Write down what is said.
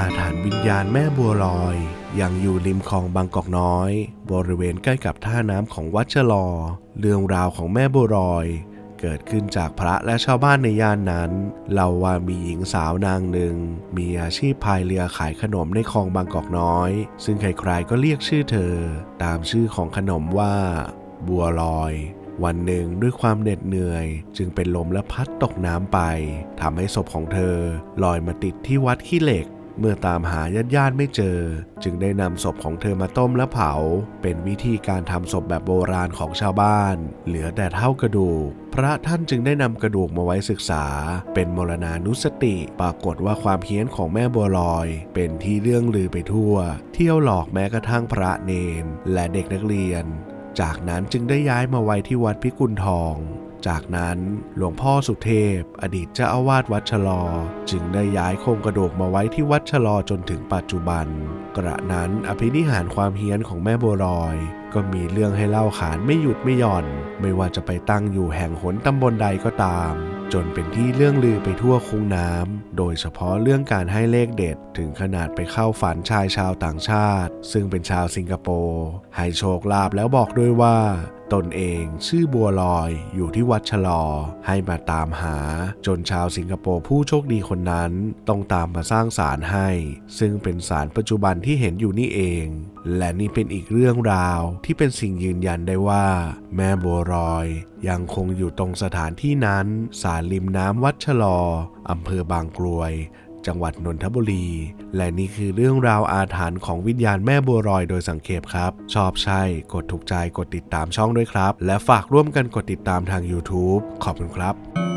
อาถรรพ์วิญญาณแม่บัวลอยยังอยู่ริมคลองบางกอกน้อย บริเวณใกล้กับท่าน้ำของวัดชะลอ เรื่องราวของแม่บัวลอย เกิดขึ้นจากพระและชาวบ้านในย่านนั้นเล่าว่ามีหญิงสาวนางหนึ่ง มีอาชีพพายเรือขายขนมในคลองบางกอกน้อย ซึ่งใครๆก็เรียกชื่อเธอ ตามชื่อของขนมว่า บัวลอยวันหนึ่งด้วยความเหน็ดเหนื่อย จึงเป็นลมและพัดตกน้ำไปทำให้ศพของเธอลอยมาติดที่วัดขี้เหล็ก เมื่อตามหาญาติญาติๆไม่เจอ จึงได้นำศพของเธอมาต้มและเผา เป็นวิธีการทำศพแบบโบราณของชาวบ้าน เหลือแต่เท่ากระดูก พระท่านจึงได้นำกระดูกมาไว้ศึกษา เป็นมรณานุสติ ปรากฏว่าความเฮี้ยนของแม่บัวลอย เป็นที่เรื่องลือไปทั่ว เที่ยวหลอกแม้กระทั่งพระเนน และเด็กนักเรียน จากนั้นจึงได้ย้ายมาไว้ที่วัดพิกุลทอง จากนั้นหลวงพ่อสุเทพ อดีตเจ้าอาวาสวัดชะลอ จึงได้ย้ายโครงกระดูกมาไว้ที่วัดชะลอจนถึงปัจจุบัน กระนั้นอภินิหารความเฮี้ยนของแม่บัวลอย ก็มีเรื่องให้เล่าขานไม่หยุดไม่หย่อน ไม่ว่าจะไปตั้งอยู่แห่งหนตำบลใดก็ตาม จนเป็นที่เรื่องลือไปทั่วคุ้งน้ำโดยเฉพาะเรื่องการให้เลขเด็ด ถึงขนาดไปเข้าฝันชายชาวต่างชาติ ซึ่งเป็นชาวสิงคโปร์ให้โชคลาภแล้วบอกด้วยว่า ตนเองชื่อบัวลอยอยู่ที่วัดชะลอ ให้มาตามหา จนชาวสิงคโปร์ผู้โชคดีคนนั้นต้องตามมาสร้างศาลให้ ซึ่งเป็นศาลปัจจุบันที่เห็นอยู่นี่เอง และนี่เป็นอีกเรื่องราวที่เป็นสิ่งยืนยันได้ว่า แม่บัวลอย ยังคงอยู่ตรงสถานที่นั้นศาลริมน้ำวัดชะลออำเภอบางกรวย จังหวัดนนทบุรี และนี่คือเรื่องราวอาถรรพ์ของวิญญาณแม่บัวรอยโดยสังเขปครับ ชอบใช่ กดถูกใจกดติดตามช่องด้วยครับ และฝากร่วมกันกดติดตามทาง YouTube ขอบคุณครับ